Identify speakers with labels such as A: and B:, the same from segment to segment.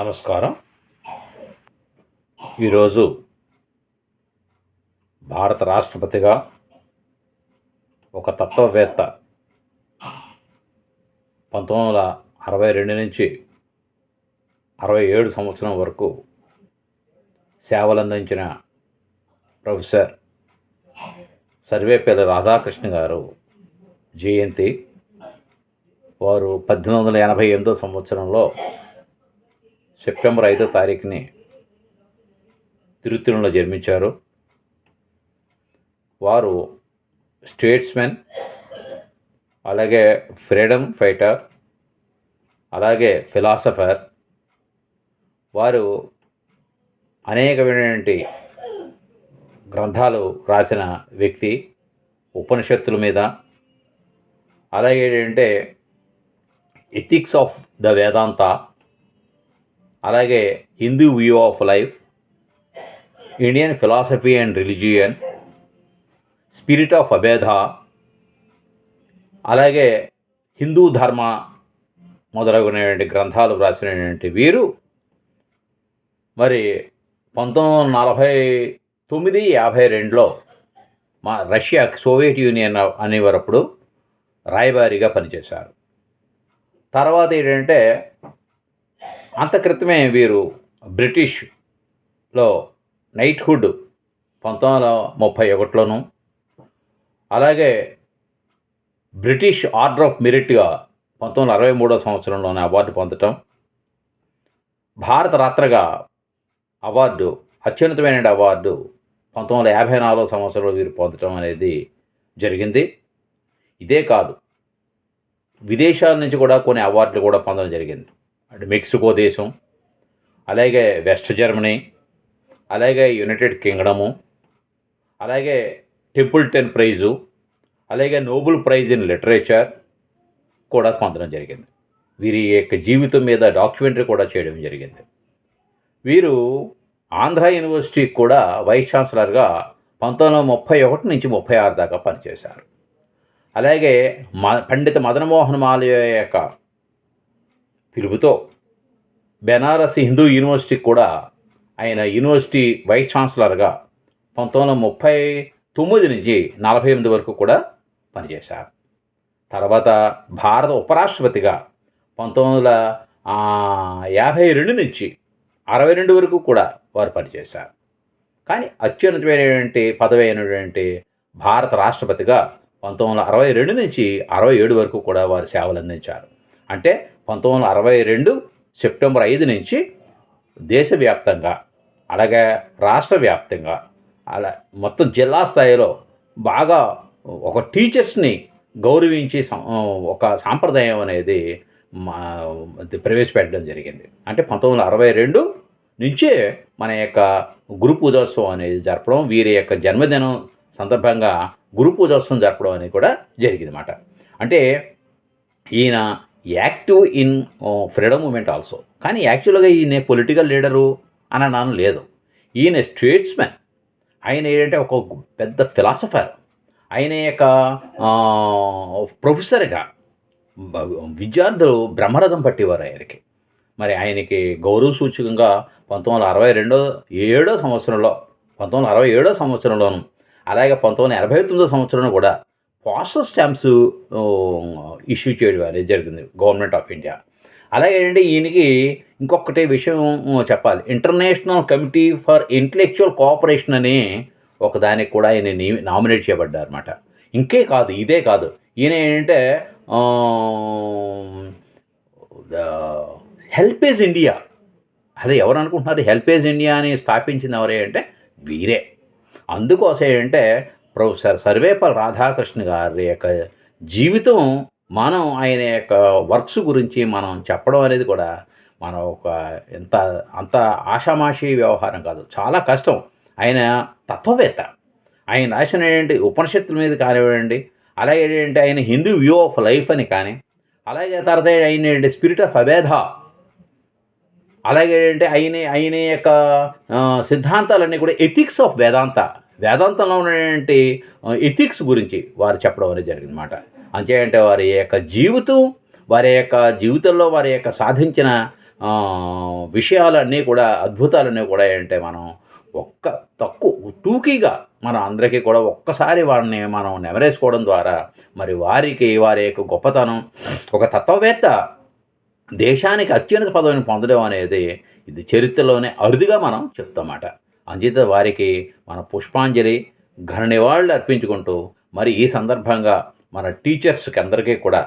A: నమస్కారం. ఈరోజు భారత రాష్ట్రపతిగా ఒక తత్వవేత్త పంతొమ్మిది వందల అరవై రెండు నుంచి అరవై ఏడు సంవత్సరం వరకు సేవలందించిన ప్రొఫెసర్ సర్వేపల్లి రాధాకృష్ణ గారు జయంతి. వారు పద్దెనిమిది వందల ఎనభై ఎనిమిదో సంవత్సరంలో సెప్టెంబర్ ఐదో తారీఖుని తిరుత్తూరులో జన్మించారు. వారు స్టేట్స్మెన్ అలాగే ఫ్రీడమ్ ఫైటర్ అలాగే ఫిలాసఫర్. వారు అనేకమైనటువంటి గ్రంథాలు రాసిన వ్యక్తి ఉపనిషత్తుల మీద. అలాగే ఏంటంటే ఎథిక్స్ ఆఫ్ ద వేదాంత అలాగే Hindu view of life Indian philosophy and religion spirit of Abheda అలాగే హిందూ ధర్మ మొదలగునటువంటి గ్రంథాలు వ్రాసినటువంటి వీరు. మరి పంతొమ్మిది వందల నలభై తొమ్మిది యాభై రెండులో మా రష్యా సోవియట్ యూనియన్ అనేవారప్పుడు రాయబారిగా పనిచేశారు. తర్వాత ఏంటంటే అంత క్రితమే వీరు బ్రిటిష్లో నైట్హుడ్ పంతొమ్మిది వందల ముప్పై ఒకటిలోను అలాగే బ్రిటిష్ ఆర్డర్ ఆఫ్ మెరిట్గా పంతొమ్మిది వందల అరవై మూడో సంవత్సరంలోనే అవార్డు పొందటం భారత రాత్రగా అవార్డు అత్యున్నతమైన అవార్డు పంతొమ్మిది వందల యాభై నాలుగో సంవత్సరంలో వీరు పొందటం అనేది జరిగింది. ఇదే కాదు విదేశాల నుంచి కూడా కొన్ని అవార్డులు కూడా పొందడం జరిగింది. అంటే మెక్సికో దేశం అలాగే వెస్ట్ జర్మనీ అలాగే యునైటెడ్ కింగ్డము అలాగే టెంపుల్టన్ ప్రైజు అలాగే నోబెల్ ప్రైజ్ ఇన్ లిటరేచర్ కూడా పొందడం జరిగింది. వీరి యొక్క జీవితం మీద డాక్యుమెంటరీ కూడా చేయడం జరిగింది. వీరు ఆంధ్ర యూనివర్సిటీకి కూడా వైస్ ఛాన్సలర్గా పంతొమ్మిది వందల ముప్పై ఒకటి నుంచి ముప్పై ఆరు దాకా పనిచేశారు. అలాగే మ పండిత మదనమోహన్ మాలయ యొక్క పిలుపుతో బెనారస్ హిందూ యూనివర్సిటీకి కూడా ఆయన యూనివర్సిటీ వైస్ ఛాన్సలర్గా పంతొమ్మిది వందల ముప్పై తొమ్మిది నుంచి నలభై ఎనిమిది వరకు కూడా పనిచేశారు. తర్వాత భారత ఉపరాష్ట్రపతిగా పంతొమ్మిది వందల యాభై రెండు నుంచి అరవై రెండు వరకు కూడా వారు పనిచేశారు. కానీ అత్యున్నతమైనటువంటి పదవి అయినటువంటి భారత రాష్ట్రపతిగా పంతొమ్మిది వందల అరవై రెండు నుంచి అరవై ఏడు వరకు కూడా వారు సేవలు అందించారు అంటే పంతొమ్మిది వందల అరవై రెండు సెప్టెంబర్ ఐదు నుంచి దేశవ్యాప్తంగా అలాగే రాష్ట్ర వ్యాప్తంగా అలా మొత్తం జిల్లా స్థాయిలో బాగా ఒక టీచర్స్ని గౌరవించి సం- ఒక సాంప్రదాయం అనేది మా ప్రవేశపెట్టడం జరిగింది. అంటే పంతొమ్మిది వందల అరవై రెండు నుంచే మన యొక్క గురు పూజోత్సవం అనేది జరపడం వీరి యొక్క జన్మదినం సందర్భంగా గురు పూజోత్సవం జరపడం అనేది కూడా జరిగింది అన్నమాట అంటే ఈయన active in freedom movement also. కానీ యాక్చువల్గా ఈయన పొలిటికల్ లీడరు అని అన్నాను లేదు. ఈయన స్టేట్స్మెన్ ఆయన ఏంటంటే ఒక పెద్ద ఫిలాసఫర్. ఆయన యొక్క ప్రొఫెసర్గా విద్యార్థులు బ్రహ్మరథం పట్టేవారు ఆయనకి. మరి ఆయనకి గౌరవ సూచకంగా పంతొమ్మిది వందల అరవై రెండో ఏడో సంవత్సరంలో పంతొమ్మిది వందల అరవై ఏడో సంవత్సరంలోను అలాగే పంతొమ్మిది వందల ఎనభై తొమ్మిదో సంవత్సరంలో కూడా పోస్టల్ స్టాంప్స్ ఇష్యూ చేయడం అనేది జరిగింది గవర్నమెంట్ ఆఫ్ ఇండియా. అలాగే ఏంటంటే ఈయనకి ఇంకొకటి విషయం చెప్పాలి. International committee for intellectual cooperation అని ఒక దానికి కూడా ఆయన నీ- నామినేట్ చేయబడ్డారు అనమాట ఇంకే కాదు ఇదే కాదు. ఈయన ఏంటంటే హెల్పేజ్ ఇండియా. అదే ఎవరు అనుకుంటున్నారు? హెల్పేజ్ ఇండియా అని స్థాపించింది ఎవరే అంటే వీరే. అందుకోసం ఏంటంటే ప్రొఫెసర్ సర్వేపల్లి రాధాకృష్ణ గారి యొక్క జీవితం మనం ఆయన యొక్క వర్క్స్ గురించి మనం చెప్పడం అనేది కూడా మనం ఒక ఎంత అంత ఆషామాషి వ్యవహారం కాదు. చాలా కష్టం. ఆయన తత్వవేత్త. ఆయన రాసిన ఏంటి ఉపనిషత్తుల మీద కానివ్వండి అలాగే ఏంటంటే ఆయన హిందూ వ్యూ ఆఫ్ లైఫ్ అని కానీ అలాగే తర్వాత ఆయన ఏంటంటే స్పిరిట్ ఆఫ్ అవేధ అలాగే ఏంటంటే ఆయన ఆయన యొక్క సిద్ధాంతాలన్నీ కూడా ఎథిక్స్ ఆఫ్ వేదాంత. వేదాంతంలో ఉన్నటువంటి ఎథిక్స్ గురించి వారు చెప్పడం అనేది జరిగింది మాట అంతే అంటే వారి యొక్క జీవితం వారి యొక్క జీవితంలో వారి యొక్క సాధించిన విషయాలన్నీ కూడా అద్భుతాలన్నీ కూడా ఏంటంటే మనం ఒక్క తక్కువ టూకీగా మన అందరికీ కూడా ఒక్కసారి వారిని మనం నెమరేసుకోవడం ద్వారా మరి వారికి వారి యొక్క గొప్పతనం ఒక తత్వవేత్త దేశానికి అత్యున్నత పదవిని పొందడం అనేది ఇది చరిత్రలోనే అరుదుగా మనం చెప్తామాట అంచేత వారికి మన పుష్పాంజలి ఘన నివాళులు అర్పించుకుంటూ మరి ఈ సందర్భంగా మన టీచర్స్కి అందరికీ కూడా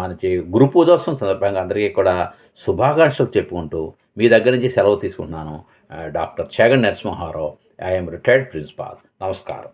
A: మనకి గురు పూజోత్సవం సందర్భంగా అందరికీ కూడా శుభాకాంక్షలు చెప్పుకుంటూ మీ దగ్గర నుంచి సెలవు తీసుకుంటున్నాను. Doctor Chegan Narasimharao I'm retired principal. నమస్కారం.